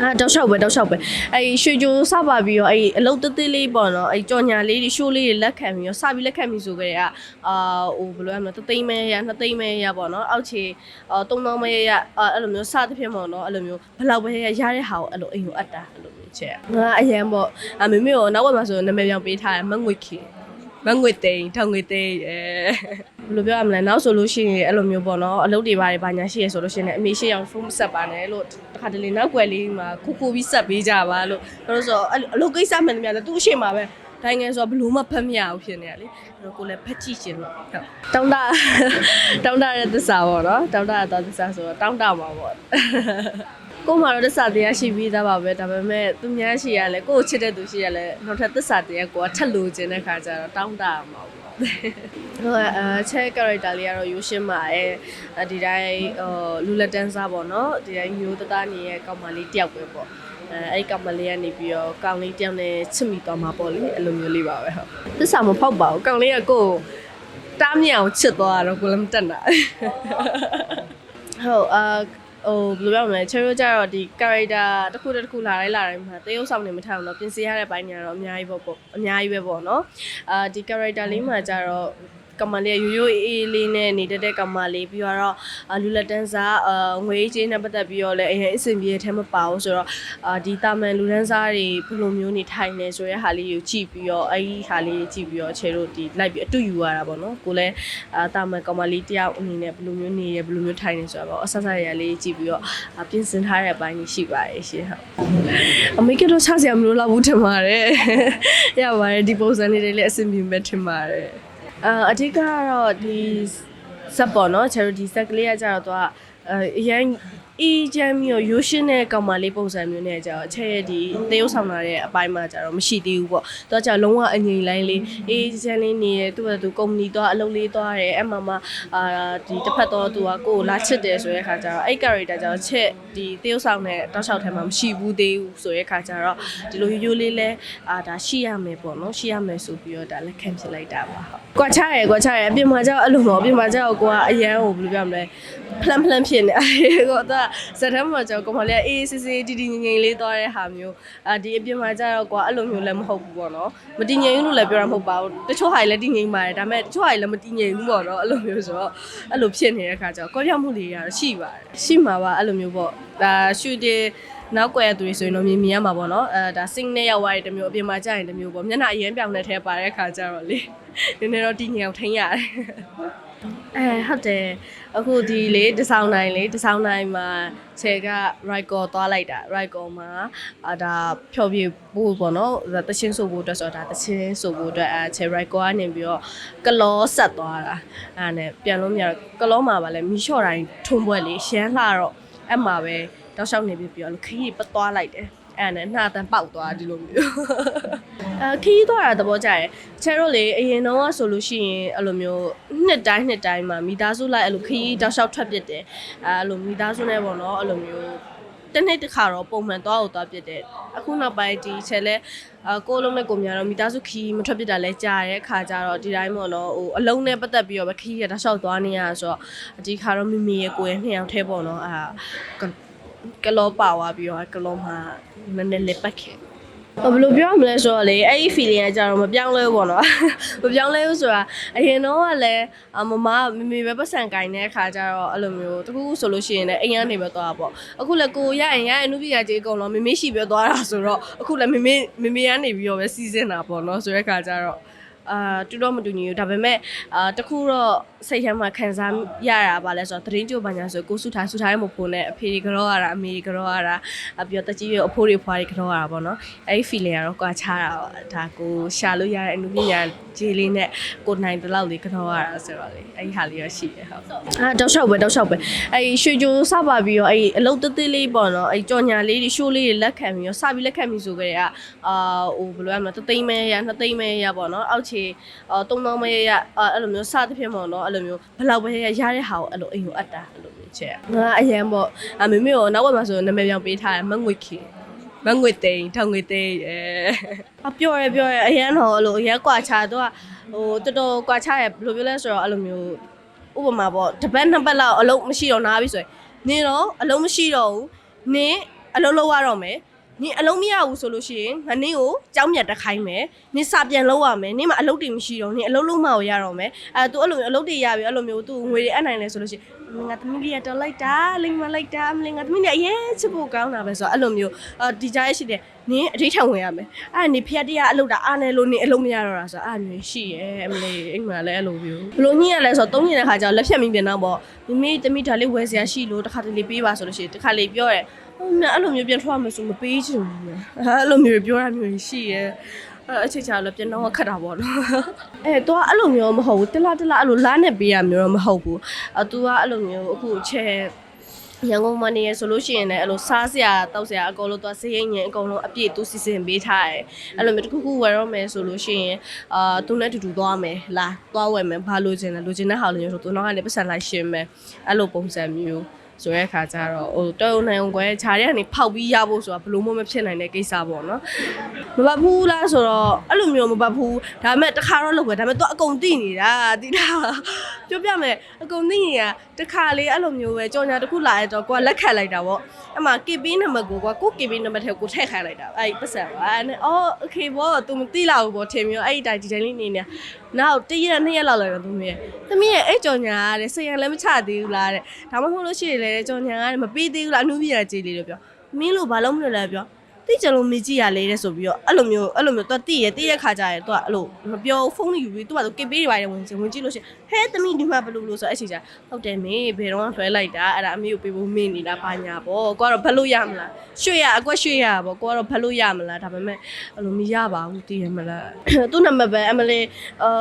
အာတောက်လျှောက်ပဲတောက်လျှောက်ပဲအဲ့ရွှေကြိုးစပါပြီးတော့အဲ့အလုတ်သေးသေးလေးပေါ့နော်အဲ့ကြော်ညာလေးတွေရှိုးလေးတွေလက်ခံပြီးတော့စပြီးလက်ခံပြီးဆိုကြတဲ့ကအာဟိုဘယ်လိုရမလဲတသိန်းမဲရနှစ်သိန်းမဲရပေါ့နော်အောက်ခြေအာသုံးသောင်းမဲရအာအဲ့လိုမျိုးစသဖြင့်ပေါ့နော်အဲ့လိုမျိုးဘယ်လောက်ပဲရရတဲ့ဟာကိုအဲ့လိုအိမ်ကိုအပ်တာအဲ့လိုမျိုးချက်ငါအရန်ပေါ့အမေမေကိုနောက်ဘက်မှာဆိုနာမည်ပြောင်းပေးထားတယ်မငွေခေ မငွေသိန်းထောင်ငွေသိန်းအဲဘယ်လိုပြောရမလဲနောက်ဆိုလို့ရှိရင်အဲ့လိုမျိုးပေါ့နော်အလုပ်တွေပါတွေဘာညာရှိရဆိုလို့ရှိရင်လည်းအမေရှိအောင်ဖုန်းဆက်ပါနဲ့လို့တစ်ခါတလေနောက်ွယ်လေးမှာခုခုပြီးဆက်ပေးကြပါလို့ဘာလို့ဆိုတော့အဲ့လိုအလုပ်ကိစ္စမှန်တယ်များတယ်သူ့အရှိမှာပဲတိုင်းငယ်ဆိုတော့ဘလို့မှဖတ်မရဘူးဖြစ်နေရလေအဲ့တော့ကိုလည်းဖတ်ကြည့်ရှင်လို့ဟုတ်တောင်းတတောင်းတရဲ့သစ္စာပေါ့နော်တောင်းတရဲ့သစ္စာဆိုတော့တောင်းတမှာပေါ့ ကိုမှတော့သစ္စာတရားရှိပြီးသားပါပဲဒါပေမဲ့သူများရှိရလဲကိုကိုချစ်တဲ့သူရှိရလဲနောက်ထပ်သစ္စာတရားကိုကထပ်လို့ခြင်းတဲ့ခါကျတော့တောင်းတရမှာပေါ့ဟုတ်အဲချဲ character လေးကတော့ယူရှင်းပါရဲ့ဒီတိုင်းဟိုလူလက်တန်းစားပေါ့နော်ဒီတိုင်းမျိုးတသားနေရဲ့ကောင်မလေးတယောက်ပဲပေါ့အဲအဲ့ကောင်မလေးကနေပြီးတော့ကောင်လေးတယောက်နဲ့ချစ်မိသွားမှာပေါ့လေအဲ့လိုမျိုးလေးပါပဲဟုတ်သစ္စာမဖောက်ပါဘူးကောင်လေးကကိုယ်တားမြအောင်ချစ်သွားတော့ကိုလည်းမတက်နိုင်ဟုတ်အာ ဟိုဘယ်လိုပြောမလဲချေရိုးကြတော့ဒီ character တစ်ခုတစ်ခုလာတိုင်းလာတိုင်းမှာတရုပ်ဆောင်နေမထအောင်တော့ပြင်ဆင်ရတဲ့ဘိုင်းတွေကတော့အများကြီးပေါ့ပေါ့အများကြီးပဲပေါ့နော်အာဒီ character လေးမှာကြတော့ ကမလေးရိုးရိုးအေးအေးလေးနဲ့နေတဲ့တဲ့ကမလေးပြီးတော့အာလူလက်တန်းစားအာငွေချင်းနဲ့ပတ်သက်ပြီးတော့လည်းအရင်အဆင်ပြေတဲ့ထဲမပါဘူးဆိုတော့အာဒီတာမန်လူတန်းစားတွေဘယ်လိုမျိုးနေထိုင်နေဆိုရဲဟာလေးကိုကြည့်ပြီးတော့အဲ့ဒီဟာလေးကြည့်ပြီးတော့ခြေတို့ဒီလိုက်ပြီးအတူယူရတာပေါ့နော်ကိုလည်းအာတာမန်ကမလေးတယောက်အနေနဲ့ဘယ်လိုမျိုးနေရဘယ်လိုမျိုးထိုင်နေဆိုတာပေါ့အဆဆရရလေးကြည့်ပြီးတော့အာပြင်ဆင်ထားတဲ့အပိုင်းကြီးရှိပါတယ်ရှင်ဟုတ်အမေကတော့ချစရာမလိုတော့ဘူးထင်ပါတယ်ရပါတယ်ဒီပုံစံလေးတွေလည်းအဆင်ပြေမဲ့ထင်ပါတယ် အာအဓိကကတော့ဒီဇက်ပေါ့နော် charity ဇက်ကလေးကကြတော့သူကအအရင် အီဂျမ်မျိုးရိုးရှင်းတဲ့ကောင်မလေးပုံစံမျိုးနဲ့ကြတော့အချက်ရဲ့ဒီတရုပ်ဆောင်လာတဲ့အပိုင်းမှာကြတော့မရှိသေးဘူးပေါ့။သူကကြတော့လုံးဝအငြိမ်လိုင်းလေးအေးချမ်းလေးနေရဲသူကသူကုမ္ပဏီတော့အလုပ်လေးသွားတယ်အဲ့မှာမှအာဒီတစ်ဖက်တော့သူကကိုယ်လာချစ်တယ်ဆိုတဲ့ခါကျတော့အဲ့ character ကြတော့ချက်ဒီတရုပ်ဆောင်တဲ့တောက်လျှောက်ထဲမှာမရှိဘူးသေးဘူးဆိုတဲ့ခါကျတော့ဒီလိုရိုးရိုးလေးလဲအာဒါရှိရမယ်ပေါ့နော်ရှိရမယ်ဆိုပြီးတော့ဒါလက်ခံဖြစ်လိုက်တာပါဟုတ်။ကွာချရဲကွာချရဲအပြင်မှာကျတော့အဲ့လိုမဟုတ်အပြင်မှာကျတော့ကိုကအရန်ကိုဘယ်လိုပြောမလဲဖလန်ဖလန်ဖြစ်နေအဲ့ကိုတော့ဇက်ထဲမှာကျတော့ကိုမလေးအေးစစ်စစ်တီတီငငိမ်လေးသွားတဲ့ဟာမျိုးအာဒီအပြင်မှာကျတော့ကွာအဲ့လိုမျိုးလည်းမဟုတ်ဘူးပေါ့နော်မတည်ငြိမ်ဘူးလို့လည်းပြောတာမဟုတ်ပါဘူးတချို့ဟာတွေလည်းတည်ငြိမ်ပါတယ်ဒါပေမဲ့တချို့ဟာတွေလည်းမတည်ငြိမ်ဘူးပေါ့နော်အဲ့လိုမျိုးဆိုတော့အဲ့လိုဖြစ်နေတဲ့အခါကျတော့ကွဲပြားမှုတွေကတော့ရှိပါတယ်ရှိမှာပါအဲ့လိုမျိုးပေါ့ဒါရှူတင်နောက်ကွယ်သူတွေဆိုရင်တော့မြင်မြင်ရမှာပေါ့နော်အဲဒါ sing နဲ့ရောက်သွားတဲ့တမျိုးအပြင်မှာကြာရင်တမျိုးပေါ့မျက်နှာအရင်ပြောင်တဲ့ထဲပါတဲ့အခါကျတော့လေနည်းနည်းတော့တည်ငြိမ်အောင်ထိန်းရတယ် အဲဟုတ်တယ်အခုဒီလေဒီဆောင်နိုင်လေဒီဆောင်နိုင်မှာခြေက right call သွားလိုက်တာ right call မှာအာဒါဖြောပြဖို့ပေါ့နော်ဒါတချင်းဆိုဖို့အတွက်ဆိုတော့ဒါတချင်းဆိုဖို့အတွက်အဲခြေ right call ကနေပြီးတော့ကလောဆက်သွားတာအဲနဲ့ပြန်လို့မရတော့ကလောမှာပါလဲမီးလျှော့တိုင်းထုံပွဲလေးရှမ်းလှတော့အဲ့မှာပဲတောက်လျှောက်နေပြီးပြီးတော့ခရီးပတ်သွားလိုက်တယ်အဲ့နဲ့နှာတန်ပေါက်သွားဒီလိုမျိုး အဲခီးသွားတာသဘောကျတယ်ချဲတို့လေအရင်တော့ဆိုလို့ရှိရင်အဲ့လိုမျိုးနှစ်တိုင်းနှစ်တိုင်းမှာမိသားစုလိုက်အဲ့လိုခီးတောက်လျှောက်ထွက်ပြစ်တယ်အဲအဲ့လိုမိသားစုနဲ့ပေါ့နော်အဲ့လိုမျိုးတစ်နှစ်တစ်ခါတော့ပုံမှန်သွားအောင်သွားပြစ်တယ်အခုနောက်ပိုင်းဒီချဲလဲအကိုလုံးနဲ့ကိုများတော့မိသားစုခီးမထွက်ပြစ်တာလဲကြားတဲ့ခါကျတော့ဒီတိုင်းပေါ့နော်ဟိုအလုံးနဲ့ပတ်သက်ပြီးတော့ပဲခီးရတောက်လျှောက်သွားနေရဆိုတော့ဒီခါတော့မိမိရဲ့ကိုယ်ရဲ့နှစ်ယောက်ထဲပေါ့နော်အာကလောပါသွားပြီးတော့ကလောမှာနည်းနည်းလေးပတ်ခဲ့ ဘယ်လိုပြောရမလဲဆိုတော့လေအဲ့ဒီ feeling ကကြတော့မပြောင်းလဲဘူးပေါ့နော်မပြောင်းလဲဘူးဆိုတာအရင်တော့ကလည်းအမမမမေပဲပတ်စံကင်တဲ့အခါကျတော့အဲ့လိုမျိုးတခုခုဆိုလို့ရှိရင်လည်းအိမ်ကနေပဲသွားတာပေါ့အခုလည်းကိုရရင်ရရင်အနုပညာကြီးအကုန်လုံးမမေရှိပဲသွားတာဆိုတော့အခုလည်းမမေမမေကနေပြီးတော့ပဲစီးစင်းတာပေါ့နော်ဆိုတဲ့အခါကျတော့ အာတူတော့မတူညီဘူးဒါပေမဲ့အာတခုတော့စိတ်ထဲမှာခံစားရတာပါလဲဆိုတော့သတင်းကြိုပါညာဆိုကိုစုထားစုထားရဲ့မဖို့နဲ့အဖေတွေကြောရတာအမေတွေကြောရတာအပြီးတော့တကြီးရအဖိုးတွေဖွားတွေကြောရတာပေါ့နော်အဲ့ဒီ feeling ကတော့ကွာခြားတာပါဒါကိုရှာလို့ရတဲ့အနုပညာဂျေလေးနဲ့ကိုနိုင်တလောက်လေးကြောရတာဆိုတော့လေအဲ့ဒီဟာလေးရရှိတယ်ဟုတ်အာတောက်လျှောက်ပဲတောက်လျှောက်ပဲအဲ့ရွှေကြိုးစပါပြီးတော့အဲ့အလုတ်သေးသေးလေးပေါ့နော်အဲ့ကြော်ညာလေးတွေရှိုးလေးတွေလက်ခံပြီးတော့စပြီးလက်ခံပြီးဆိုကြတဲ့ကအာဟိုဘယ်လိုရမလဲတသိန်းမဲရနှစ်သိန်းမဲရပေါ့နော်အောက်ခြေအာသုံးသောင်းမဲရအဲ့လိုမျိုးစသဖြင့်ပေါ့နော်အဲ့လိုမျိုးဘယ်လောက်ပဲရရတဲ့ဟာကိုအဲ့လိုအိမ်ကိုအပ်တာအဲ့လိုမျိုးချက်ငါအရန်ပေါ့အမေမေကိုနောက်ဘက်မှာဆိုနာမည်ပြောင်းပေးထားတယ်မငွေခေမငွေသိန်းထောင်ငွေသိန်းအဲအပြောရပြောရအရန်တော့အဲ့လိုအရန်ကွာချာတော့ဟိုတော်တော်ကွာချရဘယ်လိုပြောလဲဆိုတော့အဲ့လိုမျိုးဥပမာပေါ့တစ်ပတ်နှစ်ပတ်လောက်အလုံးမရှိတော့နားပြီဆိုရင်နင်းတော့အလုံးမရှိတော့ဘူးနင်းအလုံးလုံးရတော့မယ် နင်အလုံးမရဘူးဆိုလို့ရှိရင်ငါနင်းကိုကြောင်းမြတ်တက်ခိုင်းမယ်နင်စာပြန်လုံးရမယ်နင်မအလုပ်တွေမရှိတော့နင်အလုံးလုံးမကိုရတော့မယ်အဲ तू အဲ့လိုမျိုးအလုပ်တွေရပြီအဲ့လိုမျိုး तू ငွေတွေအပ်နိုင်လဲဆိုလို့ရှိရင်ငါသမီးလေးရတော့လိုက်တာလိမ္မာလိုက်တာမလေးငါသမီးလေးအရင်ချစ်ဖို့ကောင်းတာပဲဆိုတော့အဲ့လိုမျိုးဒီကြားရရှိတယ်နင်အထိတ်ထဝင်ရမယ်အဲ့နေဖျက်တရားအလုပ်တာအားနေလို့နင်အလုပ်မရတော့တာဆိုတော့အဲ့မျိုးရှိရဲအမလေးအိမ်မှာလည်းအဲ့လိုမျိုးဘလို့ညှိရလဲဆိုတော့သုံးညတဲ့ခါကျတော့လက်ဖြတ်မိပြန်တော့ပေါ့မိမိသမီးဒါလေးဝယ်စရာရှိလို့တစ်ခါတလေပေးပါဆိုလို့ရှိရင်တစ်ခါလေပြောရဲဟုတ် မြအဲ့လိုမျိုးပြန်ထွက်ရမယ်ဆိုမပေးချင်ဘူးမြအဲ့လိုမျိုးပြောရမျိုးရှိရဲအဲ့အချစ်ချာလည်းပြန်တော့ခတ်တာပေါ့နော်အဲ तू ကအဲ့လိုမျိုးမဟုတ်ဘူးတလားတလားအဲ့လိုလားနဲ့ပေးရမျိုးတော့မဟုတ်ဘူးအဲ तू ကအဲ့လိုမျိုးအခုချဲရန်ကုန်မှာနေရဆိုလို့ရှိရင်လည်းအဲ့လိုစားစရာတောက်စရာအကုန်လုံးသွားစေးရင်ရင်အကုန်လုံးအပြည့်သူစီစဉ်ပေးထားတယ်အဲ့လိုမျိုးတစ်ခုခုဝယ်တော့မယ်ဆိုလို့ရှိရင်အာသူနဲ့တူတူသွားမယ်လာသွားဝယ်မယ်ဘာလို့ချင်လဲလိုချင်တဲ့ဟာလိုမျိုးဆိုသူနောက်ကနေပတ်စံလိုက်ရှင်းမယ်အဲ့လိုပုံစံမျိုး ဆိုတဲ့အခါကျတော့ဟိုတော်ရုံနိုင်အောင်ကွယ်ခြားတဲ့ကနေဖောက်ပြီးရဖို့ဆိုတာဘလို့မှမဖြစ်နိုင်တဲ့ကိစ္စပေါ့နော်မပတ်ဘူးလားဆိုတော့အဲ့လိုမျိုးမပတ်ဘူးဒါပေမဲ့တစ်ခါတော့လုပ်ပဲဒါပေမဲ့သူအကုန်သိနေတာသိတာပြောပြမယ်အကုန်သိနေတာတစ်ခါလေးအဲ့လိုမျိုးပဲကြော်ညာတစ်ခုလာရတော့ကိုကလက်ခံလိုက်တာပေါ့အမှ KB နံပါတ်ကိုကကို KB နံပါတ်ထဲကိုထည့်ခိုင်းလိုက်တာအဲ့ပတ်စံပါအဲ့နဲ့အော် okay ဘော तू မသိလောက်ဘူးပေါ့ထင်မျိုးအဲ့ဒီတိုင်းဒီတိုင်းလေးနေနေနောက်တစ်ရက်နှစ်ရက်လောက်လာတော့သူမရဲ့သမီးရဲ့အဲ့ကြော်ညာကတဲ့ဆရာလည်းမချသေးဘူးလားတဲ့ဒါမှမဟုတ်လို့ရှိရင်လည်းကြော်ညာကမပေးသေးဘူးလားအနုပြရကြည်လေးလို့ပြောမင်းလို့ဘာလို့မလုပ်လဲပြော တိကျလို့မေးကြည့်ရလေတဲ့ဆိုပြီးတော့အဲ့လိုမျိုးအဲ့လိုမျိုးသူတိရတိရခါကြရဲသူကအဲ့လိုမပြောဖုန်းလေးယူပြီးသူကသူကစ်ပေးတွေပါတယ်ဝင်ချင်ဝင်ကြည့်လို့ရှိရင်ဟဲသမီးဒီမှာဘယ်လိုလို့ဆိုအဲ့အချိန်ကျဟုတ်တယ်မေဘယ်တော့မှလွှဲလိုက်တာအဲ့ဒါအမေကိုပေးဖို့မင်းနေတာပါညာပေါ့ကိုကတော့ဘယ်လို့ရမလားရွှေ့ရအကွက်ရွှေ့ရပေါ့ကိုကတော့ဘယ်လို့ရမလားဒါပေမဲ့အဲ့လိုမရပါဘူးတည်ရမလားသူ့နံပါတ်ပဲအမလေးဟို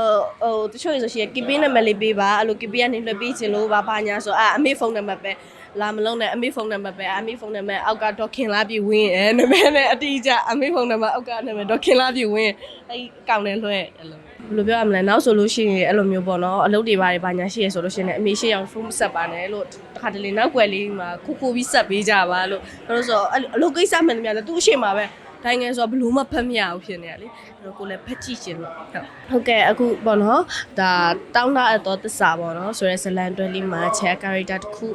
ဟိုတချို့ရဆိုရှင်ကစ်ပေးနံပါတ်လေးပေးပါအဲ့လိုကစ်ပေးကနေလွှဲပေးချင်လို့ပါပါညာဆိုအဲ့အမေဖုန်းနံပါတ်ပဲ လာမလုံးနဲ့အမေဖုန်းနံပါတ်ပဲအမေဖုန်းနံပါတ်အောက်ကဒေါခင်လာပြီဝင်းအဲနံပါတ်နဲ့အတိအကျအမေဖုန်းနံပါတ်အောက်ကနံပါတ်ဒေါခင်လာပြီဝင်းအဲ့အကောင့်နဲ့လွှဲအဲ့လိုဘယ်လိုပြောရမလဲနောက်ဆိုလို့ရှိရင်အဲ့လိုမျိုးပေါ့နော်အလုပ်တွေပါတယ်ဘာညာရှိရဆိုလို့ရှိရင်လည်းအမေရှိအောင်ဖုန်းဆက်ပါနဲ့လို့တစ်ခါတလေနောက်ွယ်လေးမှာခုခုပြီးဆက်ပေးကြပါလို့ဘာလို့ဆိုတော့အဲ့လိုအလုပ်ကိစ္စမှန်တယ်များတယ်သူ့အရှိမှာပဲတိုင်းငယ်ဆိုတော့ဘလို့မှဖတ်မရဘူးဖြစ်နေရလေအဲ့တော့ကိုလည်းဖတ်ကြည့်ရှင်လို့ဟုတ်ဟုတ်ကဲ့အခုပေါ့နော်ဒါတောင်းတာအတော်သစ္စာပေါ့နော်ဆိုရဲဇလန်တွဲလေးမှာ chat character တစ်ခု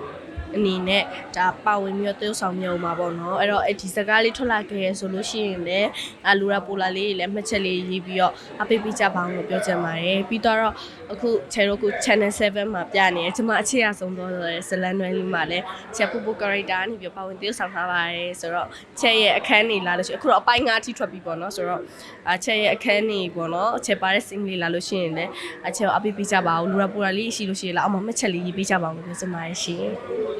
အနေနဲ့ဒါပါဝင်ပြီးတော့တရုပ်ဆောင်မြုံမှာပေါ့နော်အဲ့တော့အဲ့ဒီစကားလေးထွက်လာခဲ့ရဆိုလို့ရှိရင်လည်းအလူရာပိုလာလေးတွေလည်းမှတ်ချက်လေးရေးပြီးတော့အပိပိကြပါအောင်လို့ပြောချင်ပါတယ်ပြီးတော့အခု channel ကို channel 7မှာပြနေတယ်ကျွန်မအခြေအဆုံးတော့ဇလန်တွဲလေးမှာလည်း chat ပူပူ character နေပြီးပါဝင်တရုပ်ဆောင်ထားပါတယ်ဆိုတော့ chat ရဲ့အခန်းနေလာလို့ရှိရင်အခုတော့အပိုင်း၅အထိထွက်ပြီပေါ့နော်ဆိုတော့အ chat ရဲ့အခန်းနေပေါ့နော် chat ပါတဲ့ sing လေးလာလို့ရှိရင်လည်းအ chat ကိုအပိပိကြပါအောင်လူရာပိုလာလေးရှိလို့ရှိရင်လည်းအောက်မှာမှတ်ချက်လေးရေးပေးကြပါအောင်လို့ပြောချင်ပါတယ်ရှင်